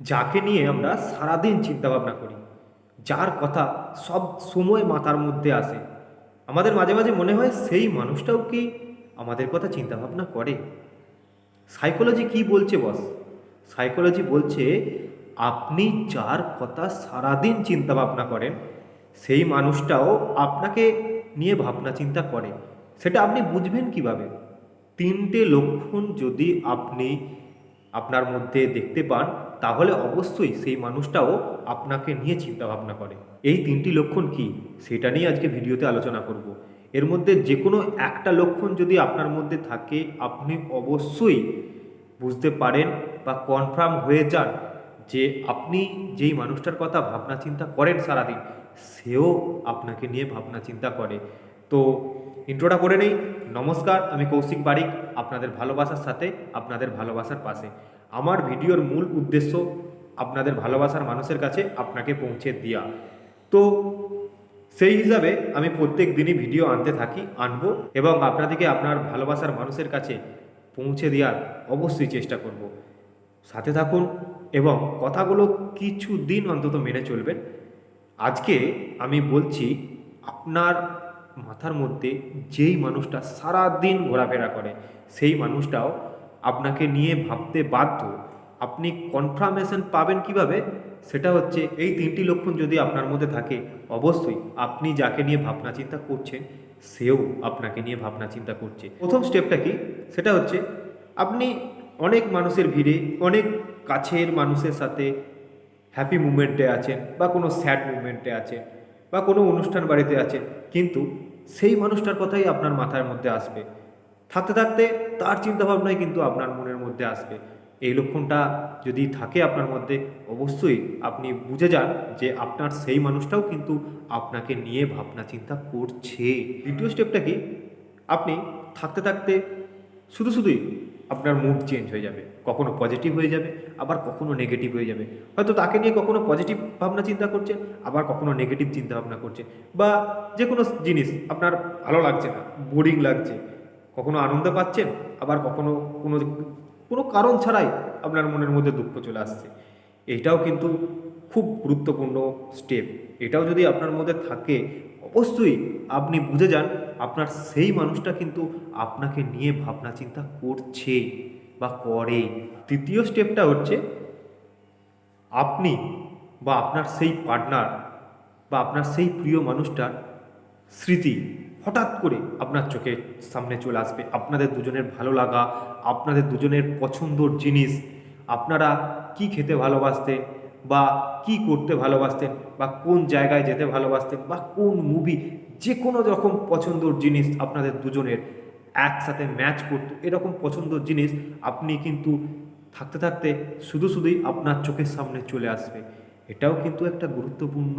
যাকে নিয়ে আমরা সারাদিন চিন্তা ভাবনা করি, যার কথা সব সময় মাথার মধ্যে আসে। আমাদের মাঝে মাঝে মনে হয় সেই মানুষটাও কি আমাদের কথা চিন্তা ভাবনা করে? সাইকোলজি কি বলছে বস সাইকোলজি বলছে, আপনি যার কথা সারাদিন চিন্তা ভাবনা করেন, সেই মানুষটাও আপনাকে নিয়ে ভাবনা চিন্তা করে। সেটা আপনি বুঝবেন কীভাবে? তিনটে লক্ষণ যদি আপনি আপনার মধ্যে দেখতে পান তাহলে অবশ্যই সেই মানুষটাও আপনাকে নিয়ে চিন্তা ভাবনা করে। এই তিনটি লক্ষণ কি? সেটা নিয়ে আজকে ভিডিওতে আলোচনা করব। এর মধ্যে যে কোনো একটা লক্ষণ যদি আপনার মধ্যে থাকে, আপনি অবশ্যই বুঝতে পারেন বা কনফার্ম হয়ে যান যে আপনি যেই মানুষটার কথা ভাবনা চিন্তা করেন সারাদিন, সেও আপনাকে নিয়ে ভাবনা চিন্তা করে। তো ইন্ট্রোটা করে নেই। নমস্কার, আমি কৌশিক বারিক আপনাদের ভালোবাসার সাথে, আপনাদের ভালোবাসার পাশে। আমার ভিডিওর মূল উদ্দেশ্য আপনাদের ভালোবাসার মানুষের কাছে আপনাকে পৌঁছে দেওয়া তো সেই হিসাবে আমি প্রত্যেক দিনই ভিডিও আনতে থাকি, আনব এবং আপনাদেরকে আপনার ভালোবাসার মানুষের কাছে পৌঁছে দেওয়ার অবশ্যই চেষ্টা করব। সাথে থাকুন এবং কথাগুলো কিছু দিন অন্তত মেনে চলবেন। আজকে আমি বলছি, আপনার মাথার মধ্যে যেই মানুষটা সারা দিন ঘোরাফেরা করে, সেই মানুষটাও আপনাকে নিয়ে ভাবতে বাধ্য, আপনি কনফার্মেশন পাবেন কীভাবে? সেটা হচ্ছে এই তিনটি লক্ষণ যদি আপনার মধ্যে থাকে, অবশ্যই আপনি যাকে নিয়ে ভাবনা চিন্তা করছেন, সেও আপনাকে নিয়ে ভাবনা চিন্তা করছে। প্রথম স্টেপটা কি? সেটা হচ্ছে আপনি অনেক মানুষের ভিড়ে, অনেক কাছের মানুষের সাথে হ্যাপি মুমেন্টে আছেন বা কোনো স্যাড মুমেন্টে আছেন বা কোনো অনুষ্ঠান বাড়িতে আছেন, কিন্তু সেই মানুষটার কথাই আপনার মাথার মধ্যে আসবে। থাকতে থাকতে তার চিন্তাভাবনাই কিন্তু আপনার মনের মধ্যে আসবে। এই লক্ষণটা যদি থাকে আপনার মধ্যে, অবশ্যই আপনি বুঝে যান যে আপনার সেই মানুষটাও কিন্তু আপনাকে নিয়ে ভাবনা চিন্তা করছে। দ্বিতীয় স্টেপটা কি? আপনি থাকতে থাকতে শুধু শুধুই আপনার মুড চেঞ্জ হয়ে যাবে। কখনো পজিটিভ হয়ে যাবে, আবার কখনো নেগেটিভ হয়ে যাবে। হয়তো তাকে নিয়ে কখনো পজিটিভ ভাবনা চিন্তা করছেন আবার কখনো নেগেটিভ চিন্তা ভাবনা করছেন বা যে কোনো জিনিস আপনার ভালো লাগছে না বোরিং লাগছে কখনো আনন্দ পাচ্ছেন? আবার কখনো কোনো কোনো কারণ ছাড়াই আপনার মনের মধ্যে দুঃখ চলে আসছে। এইটাও কিন্তু খুব গুরুত্বপূর্ণ স্টেপ এটাও যদি আপনার মধ্যে থাকে, অবশ্যই আপনি বুঝে যান, আপনার সেই মানুষটা কিন্তু আপনাকে নিয়ে ভাবনা চিন্তা করছে বা করে। তৃতীয় স্টেপটা হচ্ছে, আপনি বা আপনার সেই পার্টনার বা আপনার সেই প্রিয় মানুষটার স্মৃতি হঠাৎ করে আপনার চোখের সামনে চলে আসবে। আপনাদের দুজনের ভালো লাগা, আপনাদের দুজনের পছন্দর জিনিস, আপনারা কি খেতে ভালোবাসতেন বা কি করতে ভালোবাসতেন বা কোন জায়গায় যেতে ভালোবাসতেন বা কোন মুভি যে কোনো রকম পছন্দর জিনিস আপনাদের দুজনের একসাথে ম্যাচ করতো, এরকম পছন্দর জিনিস আপনি কিন্তু থাকতে থাকতে শুধু শুধুই আপনার চোখের সামনে চলে আসবে। এটাও কিন্তু একটা গুরুত্বপূর্ণ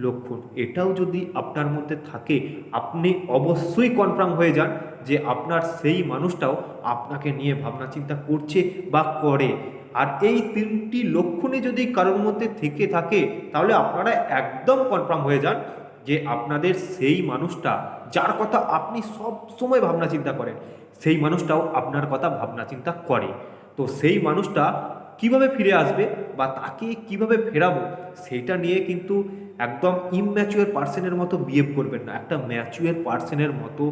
লক্ষণ। এটাও যদি আপনার মধ্যে থাকে, আপনি অবশ্যই কনফার্ম হয়ে যান যে আপনার সেই মানুষটাও আপনাকে নিয়ে ভাবনা চিন্তা করছে বা করে। আর এই তিনটি লক্ষণে যদি কারোর মধ্যে থেকে থাকে, তাহলে আপনারা একদম কনফার্ম হয়ে যান যে আপনাদের সেই মানুষটা, যার কথা আপনি সব সময় ভাবনা চিন্তা করেন, সেই মানুষটাও আপনার কথা ভাবনা চিন্তা করে। তো সেই মানুষটা কীভাবে ফিরে আসবে বা তাকে কীভাবে ফেরাবো, সেটা নিয়ে কিন্তু একদম ইম্যাচুয়ার পার্সনের মতো বিহেভ করবেন না। একটা ম্যাচুয়ার পার্সনের মতো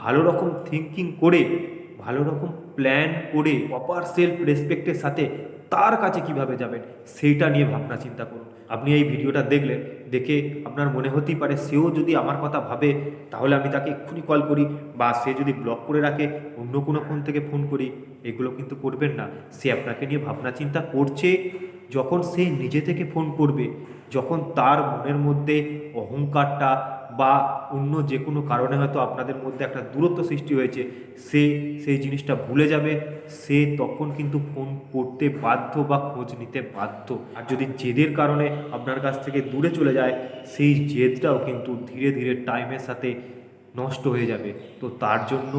ভালো রকম থিঙ্কিং করে, ভালো রকম প্ল্যান করে প্রপার সেলফ রেসপেক্টের সাথে তার কাছে কীভাবে যাবেন সেইটা নিয়ে ভাবনা চিন্তা করুন। আপনি এই ভিডিওটা দেখলেন, দেখে আপনার মনে হতেই পারে সেও যদি আমার কথা ভাবে, তাহলে আমি তাকে এক্ষুনি কল করি বা সে যদি ব্লক করে রাখে, অন্য কোনো ফোন থেকে ফোন করি, এগুলো কিন্তু করবেন না। সে আপনাকে নিয়ে ভাবনা চিন্তা করছে, যখন সে নিজে থেকে ফোন করবে, যখন তার মনের মধ্যে অহংকারটা বা অন্য যে কোনো কারণে হয়তো আপনাদের মধ্যে একটা দূরত্ব সৃষ্টি হয়েছে, সে, সেই জিনিসটা ভুলে যাবে, সে তখন কিন্তু ফোন করতে বাধ্য বা খোঁজ নিতে বাধ্য। আর যদি জেদের কারণে আপনার কাছ থেকে দূরে চলে যায়, সেই জেদটাও কিন্তু ধীরে ধীরে টাইমের সাথে নষ্ট হয়ে যাবে। তো তার জন্য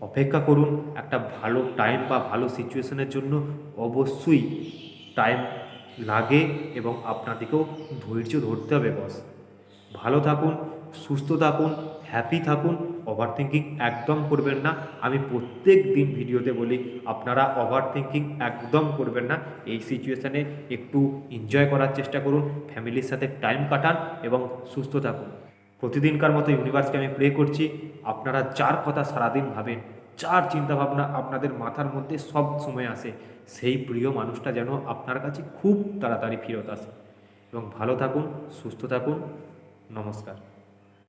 অপেক্ষা করুন, একটা ভালো টাইম বা ভালো সিচুয়েশনের জন্য অবশ্যই টাইম লাগে এবং আপনাদেরকেও ধৈর্য ধরতে হবে বস। ভালো থাকুন সুস্থ থাকুন হ্যাপি থাকুন ওভার থিঙ্কিং একদম করবেন না। আমি প্রত্যেক দিন ভিডিওতে বলি, আপনারা ওভার থিঙ্কিং একদম করবেন না। এই সিচুয়েশানে একটু এনজয় করার চেষ্টা করুন ফ্যামিলির সাথে টাইম কাটান এবং সুস্থ থাকুন। প্রতিদিনকার মতো ইউনিভার্সকে আমি প্রে করছি, আপনারা যার কথা সারাদিন ভাবেন, যার চিন্তাভাবনা আপনাদের মাথার মধ্যে সব সময় আসে, সেই প্রিয় মানুষটা যেন আপনার কাছে খুব তাড়াতাড়ি ফেরত আসে। এবং ভালো থাকুন, সুস্থ থাকুন, নমস্কার।